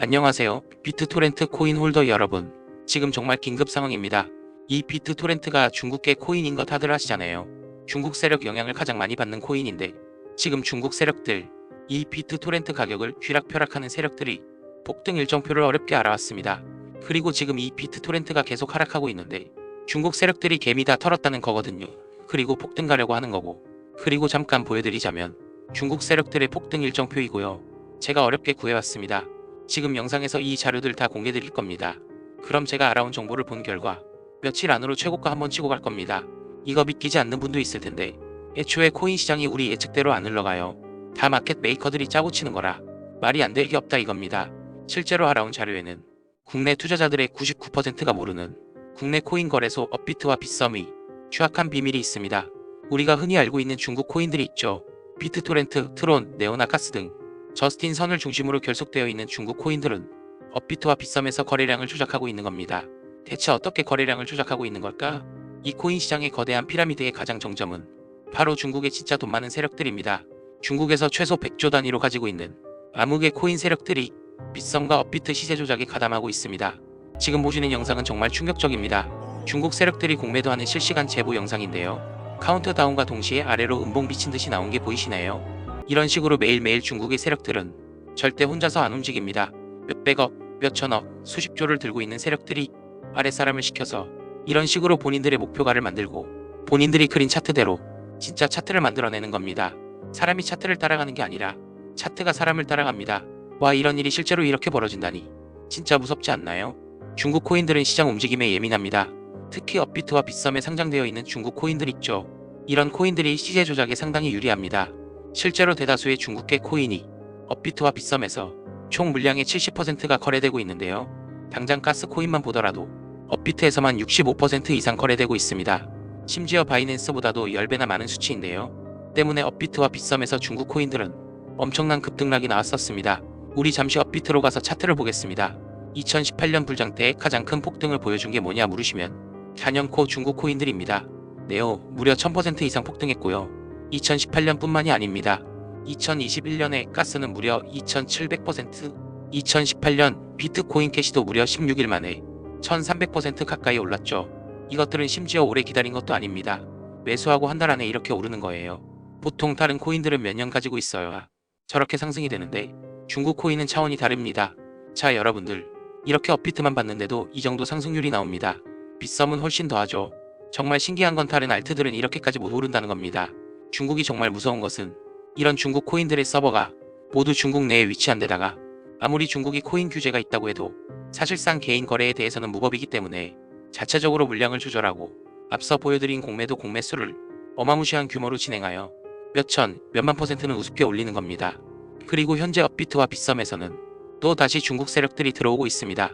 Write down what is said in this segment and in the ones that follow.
안녕하세요. 비트토렌트 코인 홀더 여러분. 지금 정말 긴급 상황입니다. 이 비트토렌트가 중국계 코인인 거 다들 아시잖아요. 중국 세력 영향을 가장 많이 받는 코인인데 지금 중국 세력들 이 비트토렌트 가격을 휘락펴락하는 세력들이 폭등 일정표를 어렵게 알아왔습니다. 그리고 지금 이 비트토렌트가 계속 하락하고 있는데 중국 세력들이 개미 다 털었다는 거거든요. 그리고 폭등 가려고 하는 거고 그리고 잠깐 보여드리자면 중국 세력들의 폭등 일정표이고요. 제가 어렵게 구해왔습니다. 지금 영상에서 이 자료들 다 공개 드릴 겁니다. 그럼 제가 알아온 정보를 본 결과 며칠 안으로 최고가 한번 치고 갈 겁니다. 이거 믿기지 않는 분도 있을 텐데 애초에 코인 시장이 우리 예측대로 안 흘러가요. 다 마켓 메이커들이 짜고 치는 거라 말이 안 될 게 없다 이겁니다. 실제로 알아온 자료에는 국내 투자자들의 99%가 모르는 국내 코인 거래소 업비트와 빗썸이 추악한 비밀이 있습니다. 우리가 흔히 알고 있는 중국 코인들이 있죠. 비트토렌트, 트론, 네오나카스 등 저스틴 선을 중심으로 결속되어 있는 중국 코인들은 업비트와 빗썸에서 거래량을 조작하고 있는 겁니다. 대체 어떻게 거래량을 조작하고 있는 걸까? 이 코인 시장의 거대한 피라미드의 가장 정점은 바로 중국의 진짜 돈 많은 세력들입니다. 중국에서 최소 100조 단위로 가지고 있는 암흑의 코인 세력들이 빗썸과 업비트 시세 조작에 가담하고 있습니다. 지금 보시는 영상은 정말 충격적입니다. 중국 세력들이 공매도 하는 실시간 제보 영상인데요. 카운트다운과 동시에 아래로 음봉 비친 듯이 나온 게 보이시나요? 이런 식으로 매일매일 중국의 세력들은 절대 혼자서 안 움직입니다. 몇백억, 몇천억, 수십조를 들고 있는 세력들이 아랫사람을 시켜서 이런 식으로 본인들의 목표가를 만들고 본인들이 그린 차트대로 진짜 차트를 만들어내는 겁니다. 사람이 차트를 따라가는 게 아니라 차트가 사람을 따라갑니다. 와 이런 일이 실제로 이렇게 벌어진다니 진짜 무섭지 않나요? 중국 코인들은 시장 움직임에 예민합니다. 특히 업비트와 빗썸에 상장되어 있는 중국 코인들 있죠. 이런 코인들이 시세 조작에 상당히 유리합니다. 실제로 대다수의 중국계 코인이 업비트와 빗썸에서 총 물량의 70%가 거래되고 있는데요. 당장 가스 코인만 보더라도 업비트에서만 65% 이상 거래되고 있습니다. 심지어 바이낸스보다도 10배나 많은 수치인데요. 때문에 업비트와 빗썸에서 중국 코인들은 엄청난 급등락이 나왔었습니다. 우리 잠시 업비트로 가서 차트를 보겠습니다. 2018년 불장 때 가장 큰 폭등을 보여준 게 뭐냐 물으시면 단연코 중국 코인들입니다. 네오 무려 1000% 이상 폭등했고요. 2018년뿐만이 아닙니다. 2021년에 가스는 무려 2700%, 2018년 비트코인 캐시도 무려 16일 만에 1300% 가까이 올랐죠. 이것들은 심지어 오래 기다린 것도 아닙니다. 매수하고 한 달 안에 이렇게 오르는 거예요. 보통 다른 코인들은 몇 년 가지고 있어야 저렇게 상승이 되는데 중국 코인은 차원이 다릅니다. 자 여러분들 이렇게 업비트만 봤는데도 이 정도 상승률이 나옵니다. 빗썸은 훨씬 더하죠. 정말 신기한 건 다른 알트들은 이렇게까지 못 오른다는 겁니다. 중국이 정말 무서운 것은 이런 중국 코인들의 서버가 모두 중국 내에 위치한 데다가 아무리 중국이 코인 규제가 있다고 해도 사실상 개인 거래에 대해서는 무법이기 때문에 자체적으로 물량을 조절하고 앞서 보여드린 공매도 공매수를 어마무시한 규모로 진행하여 몇천, 몇만 퍼센트는 우습게 올리는 겁니다. 그리고 현재 업비트와 빗썸에서는 또 다시 중국 세력들이 들어오고 있습니다.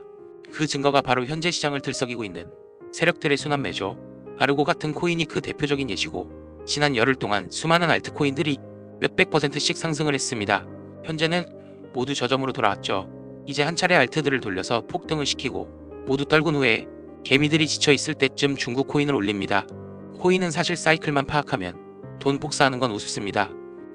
그 증거가 바로 현재 시장을 들썩이고 있는 세력들의 순환매죠. 아르고 같은 코인이 그 대표적인 예시고 지난 열흘 동안 수많은 알트코인들이 몇백 퍼센트씩 상승을 했습니다. 현재는 모두 저점으로 돌아왔죠. 이제 한 차례 알트들을 돌려서 폭등을 시키고 모두 떨군 후에 개미들이 지쳐 있을 때쯤 중국 코인을 올립니다. 코인은 사실 사이클만 파악하면 돈 복사하는 건 우습습니다.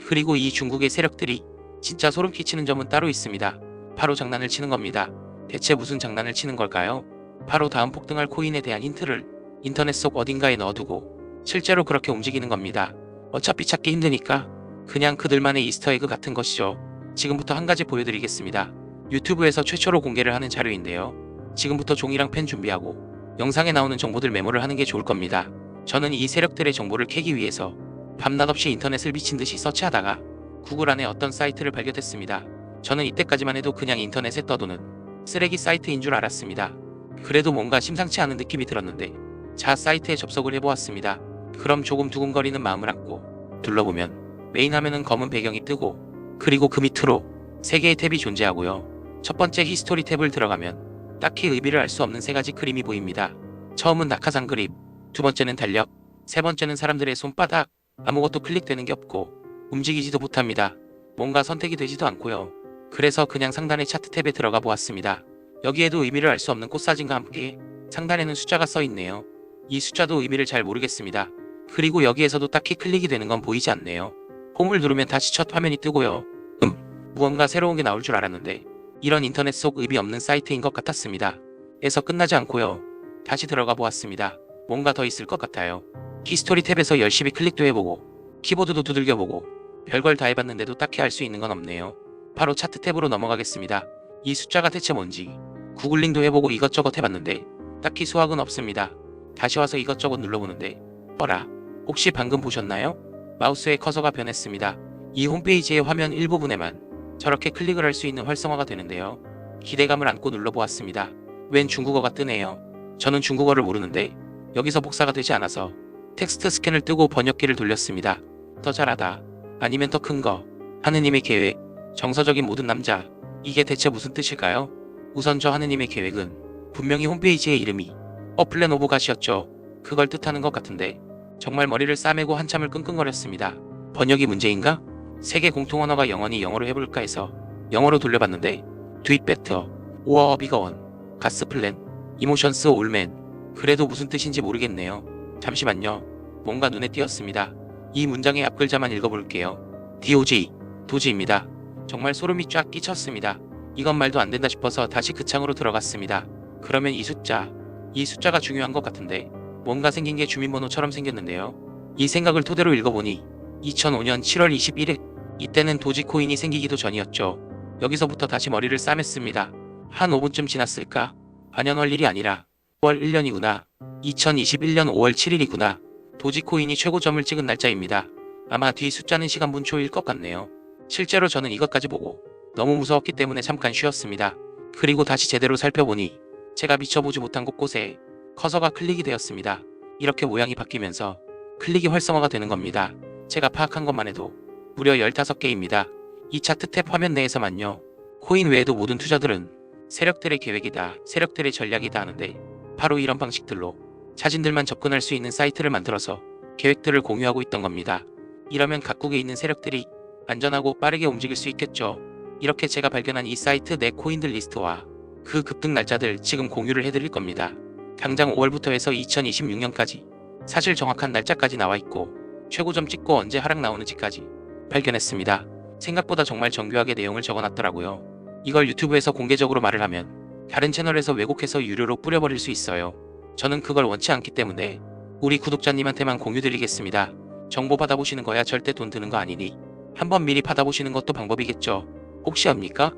그리고 이 중국의 세력들이 진짜 소름 끼치는 점은 따로 있습니다. 바로 장난을 치는 겁니다. 대체 무슨 장난을 치는 걸까요? 바로 다음 폭등할 코인에 대한 힌트를 인터넷 속 어딘가에 넣어두고 실제로 그렇게 움직이는 겁니다. 어차피 찾기 힘드니까 그냥 그들만의 이스터에그 같은 것이죠. 지금부터 한 가지 보여드리겠습니다. 유튜브에서 최초로 공개를 하는 자료인데요. 지금부터 종이랑 펜 준비하고 영상에 나오는 정보들 메모를 하는 게 좋을 겁니다. 저는 이 세력들의 정보를 캐기 위해서 밤낮 없이 인터넷을 미친 듯이 서치하다가 구글 안에 어떤 사이트를 발견했습니다. 저는 이때까지만 해도 그냥 인터넷에 떠도는 쓰레기 사이트인 줄 알았습니다. 그래도 뭔가 심상치 않은 느낌이 들었는데 자 사이트에 접속을 해보았습니다. 그럼 조금 두근거리는 마음을 안고 둘러보면 메인 화면은 검은 배경이 뜨고 그리고 그 밑으로 세 개의 탭이 존재하고요. 첫 번째 히스토리 탭을 들어가면 딱히 의미를 알 수 없는 세 가지 그림이 보입니다. 처음은 낙하산 그림, 두 번째는 달력, 세 번째는 사람들의 손바닥, 아무것도 클릭되는 게 없고 움직이지도 못합니다. 뭔가 선택이 되지도 않고요. 그래서 그냥 상단의 차트 탭에 들어가 보았습니다. 여기에도 의미를 알 수 없는 꽃사진과 함께 상단에는 숫자가 써 있네요. 이 숫자도 의미를 잘 모르겠습니다. 그리고 여기에서도 딱히 클릭이 되는 건 보이지 않네요. 홈을 누르면 다시 첫 화면이 뜨고요. 음, 무언가 새로운 게 나올 줄 알았는데 이런 인터넷 속 의미 없는 사이트인 것 같았습니다. 에서 끝나지 않고요. 다시 들어가 보았습니다. 뭔가 더 있을 것 같아요. 히스토리 탭에서 열심히 클릭도 해보고 키보드도 두들겨보고 별걸 다 해봤는데도 딱히 알수 있는 건 없네요. 바로 차트 탭으로 넘어가겠습니다. 이 숫자가 대체 뭔지 구글링도 해보고 이것저것 해봤는데 딱히 수학은 없습니다. 다시 와서 이것저것 눌러보는데 어라 혹시 방금 보셨나요? 마우스의 커서가 변했습니다. 이 홈페이지의 화면 일부분에만 저렇게 클릭을 할 수 있는 활성화가 되는데요. 기대감을 안고 눌러보았습니다. 웬 중국어가 뜨네요. 저는 중국어를 모르는데 여기서 복사가 되지 않아서 텍스트 스캔을 뜨고 번역기를 돌렸습니다. 더 잘하다. 아니면 더 큰 거. 하느님의 계획. 정서적인 모든 남자. 이게 대체 무슨 뜻일까요? 우선 저 하느님의 계획은 분명히 홈페이지의 이름이 어플랜 오브 갓이었죠. 그걸 뜻하는 것 같은데 정말 머리를 싸매고 한참을 끙끙거렸습니다. 번역이 문제인가? 세계 공통 언어가 영어니 영어로 해볼까 해서 영어로 돌려봤는데 듀잇 베터, 오어 비거원, 가스 플랜, 이모션스 올맨 그래도 무슨 뜻인지 모르겠네요. 잠시만요. 뭔가 눈에 띄었습니다. 이 문장의 앞 글자만 읽어볼게요. DOJ, 도지입니다. 정말 소름이 쫙 끼쳤습니다. 이건 말도 안 된다 싶어서 다시 그 창으로 들어갔습니다. 그러면 이 숫자, 이 숫자가 중요한 것 같은데 뭔가 생긴 게 주민번호처럼 생겼는데요. 이 생각을 토대로 읽어보니 2005년 7월 21일 이때는 도지코인이 생기기도 전이었죠. 여기서부터 다시 머리를 싸맸습니다. 한 5분쯤 지났을까? 반년월 일이 아니라 5월 1년이구나. 2021년 5월 7일이구나. 도지코인이 최고점을 찍은 날짜입니다. 아마 뒤 숫자는 시간분 초일 것 같네요. 실제로 저는 이것까지 보고 너무 무서웠기 때문에 잠깐 쉬었습니다. 그리고 다시 제대로 살펴보니 제가 미쳐보지 못한 곳곳에 커서가 클릭이 되었습니다. 이렇게 모양이 바뀌면서 클릭이 활성화가 되는 겁니다. 제가 파악한 것만 해도 무려 15개입니다. 이 차트 탭 화면 내에서만요. 코인 외에도 모든 투자들은 세력들의 계획이다, 세력들의 전략이다 하는데 바로 이런 방식들로 자신들만 접근할 수 있는 사이트를 만들어서 계획들을 공유하고 있던 겁니다. 이러면 각국에 있는 세력들이 안전하고 빠르게 움직일 수 있겠죠. 이렇게 제가 발견한 이 사이트 내 코인들 리스트와 그 급등 날짜들 지금 공유를 해드릴 겁니다. 당장 5월부터 해서 2026년까지 사실 정확한 날짜까지 나와 있고 최고점 찍고 언제 하락 나오는지까지 발견했습니다. 생각보다 정말 정교하게 내용을 적어놨더라고요. 이걸 유튜브에서 공개적으로 말을 하면 다른 채널에서 왜곡해서 유료로 뿌려버릴 수 있어요. 저는 그걸 원치 않기 때문에 우리 구독자님한테만 공유드리겠습니다. 정보 받아보시는 거야 절대 돈 드는 거 아니니 한번 미리 받아보시는 것도 방법이겠죠. 혹시 압니까?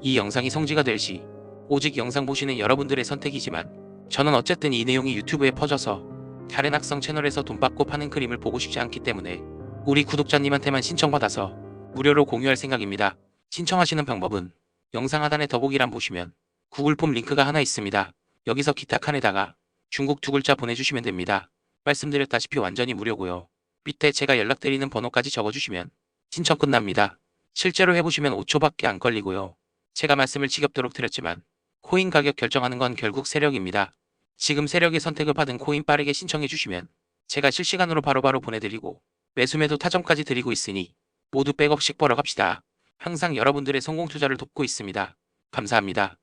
이 영상이 성지가 될 시 오직 영상 보시는 여러분들의 선택이지만 저는 어쨌든 이 내용이 유튜브에 퍼져서 다른 학성 채널에서 돈 받고 파는 그림을 보고 싶지 않기 때문에 우리 구독자님한테만 신청받아서 무료로 공유할 생각입니다. 신청하시는 방법은 영상 하단에 더보기란 보시면 구글 폼 링크가 하나 있습니다. 여기서 기타 칸에다가 중국 두 글자 보내주시면 됩니다. 말씀드렸다시피 완전히 무료고요. 밑에 제가 연락드리는 번호까지 적어주시면 신청 끝납니다. 실제로 해보시면 5초밖에 안 걸리고요. 제가 말씀을 지겹도록 드렸지만 코인 가격 결정하는 건 결국 세력입니다. 지금 세력의 선택을 받은 코인 빠르게 신청해 주시면 제가 실시간으로 바로 바로 보내드리고 매수매도 타점까지 드리고 있으니 모두 백업씩 벌어 갑시다. 항상 여러분들의 성공 투자를 돕고 있습니다. 감사합니다.